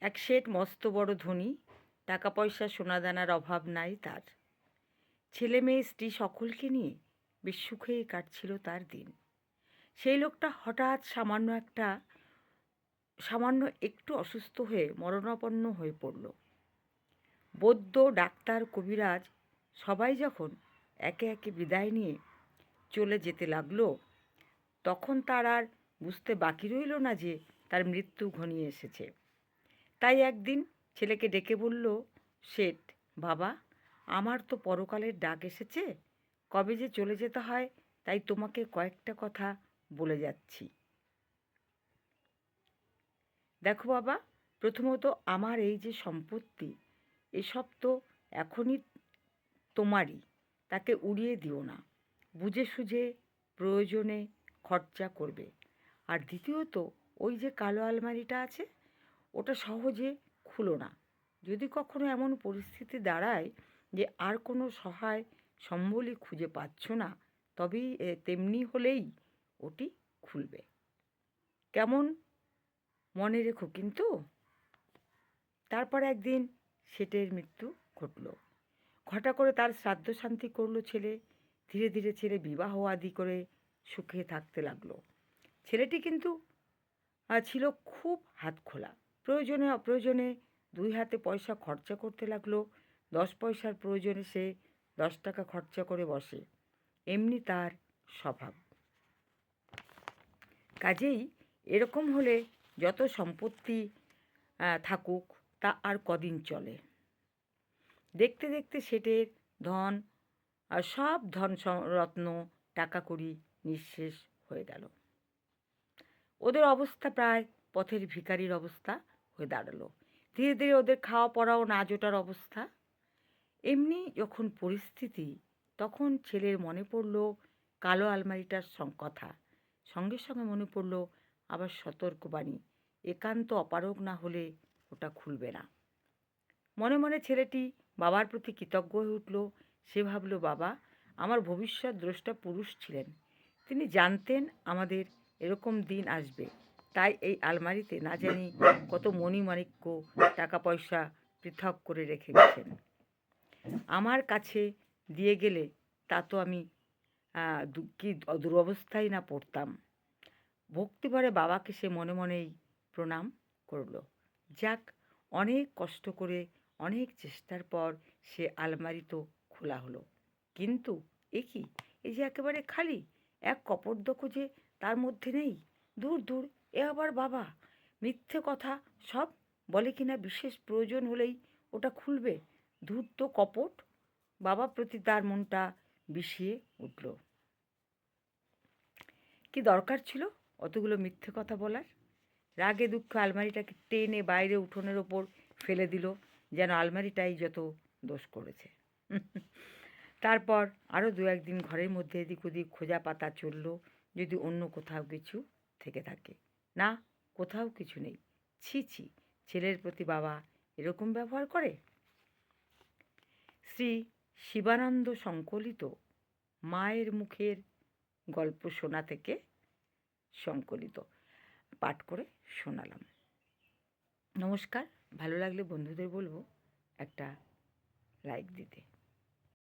এক শেঠ মস্ত বড় ধনী টাকা পয়সা সোনাদানার অভাব নাই তার। ছেলে মেয়ে, স্ত্রী সকলকে নিয়ে বেশ সুখেই কাটছিল তার দিন। সেই লোকটা হঠাৎ সামান্য একটা, সামান্য একটু অসুস্থ হয়ে মরণাপন্ন হয়ে পড়ল। বৈদ্য ডাক্তার, কবিরাজ সবাই যখন একে একে বিদায় নিয়ে চলে যেতে লাগল, তখন তার আর বুঝতে বাকি রইল না যে তার মৃত্যু ঘনিয়ে এসেছে। তাই একদিন ছেলেকে ডেকে বলল, শেঠ, বাবা, আমার তো পরকালের ডাক এসেছে। কবে যে চলে যেতে হয়, তাই তোমাকে কয়েকটা কথা বলে যাচ্ছি। দেখো বাবা, প্রথমত আমার এই যে সম্পত্তি, এসব তো এখনই তোমারই, তাকে উড়িয়ে দিও না। বুঝে সুঝে প্রয়োজনে খরচা করবে। আর দ্বিতীয়ত, ওই যে কালো আলমারিটা আছে ওটা সহজে খুলো না। যদি কখনো এমন পরিস্থিতি দাঁড়ায় যে আর কোনো সহায় সম্বলই খুঁজে পাচ্ছ না, তবেই তেমনি হলেই ওটি খুলবে। কেমন? মনে রেখো কিন্তু। তারপর একদিন সেটের মৃত্যু ঘটল। ঘটা করে তার শ্রাদ্ধ শান্তি করল ছেলে। ধীরে ধীরে ছেলে বিবাহ আদি করে সুখে থাকতে লাগল। ছেলেটি কিন্তু ছিল খুব হাত খোলা প্রয়োজনে অপ্রয়োজনে দুই হাতে পয়সা খরচা করতে লাগল। দশ পয়সার প্রয়োজনে সে দশ টাকা খরচা করে বসে। এমনি তার স্বভাব। কাজেই এরকম হলে যত সম্পত্তি থাকুক, তা আর কদিন চলে। দেখতে দেখতে সেটের ধন আর সব ধন রত্ন, টাকা কড়ি নিঃশেষ হয়ে গেল। ওদের অবস্থা প্রায় পথের ভিখারির অবস্থা হয়ে দাঁড়াল। ধীরে ধীরে ওদের খাওয়া পড়াও না জোটার অবস্থা। এমনি যখন পরিস্থিতি, তখন ছেলের মনে পড়ল কালো আলমারিটার কথা। সঙ্গে সঙ্গে মনে পড়ল আবার সতর্কবাণী। একান্ত অপারগ না হলে ওটা খুলবে না। মনে মনে ছেলেটি বাবার প্রতি কৃতজ্ঞ হয়ে উঠল। সে ভাবল, বাবা, আমার ভবিষ্যৎ দ্রষ্টা পুরুষ ছিলেন। তিনি জানতেন আমাদের এরকম দিন আসবে। তাই এই আলমারিতে না জানি কত মণিমাণিক্য টাকা পয়সা পৃথক করে রেখে গেছেন। আমার কাছে দিয়ে গেলে তা তো আমি কি দুরবস্থায় না পড়তাম। ভক্তিভরে বাবাকে সে মনে মনেই প্রণাম করল। যাক, অনেক কষ্ট করে অনেক চেষ্টার পর সে আলমারি তো খোলা হলো। কিন্তু এ কি? এই যে একেবারে খালি, এক কপর্দক যে তার মধ্যে নেই। দূর দূর এ আবার বাবা, মিথ্যে কথা সব বলে কিনা বিশেষ প্রয়োজন হলেই ওটা খুলবে। ধূর্ত কপট বাবা প্রতি তার মনটা বিষিয়ে উঠল। কি দরকার ছিল অতগুলো মিথ্যে কথা বলার? রাগে দুঃখ আলমারিটাকে টেনে বাইরে উঠোনের ওপর ফেলে দিল, যেন আলমারিটাই যত দোষ করেছে। তারপর আরও দু একদিন ঘরের মধ্যে এদিক ওদিক খোঁজা পাতা চলল, যদি অন্য কোথাও কিছু থেকে থাকে। না, কোথাও কিছু নেই। ছি ছি, ছেলের প্রতি বাবা এরকম ব্যবহার করে? শ্রী শিবানন্দ সংকলিত মায়ের মুখের গল্প শোনা থেকে সংকলিত পাঠ করে শোনালাম। নমস্কার, ভালো লাগলে বন্ধুদের বলব একটা লাইক দিতে।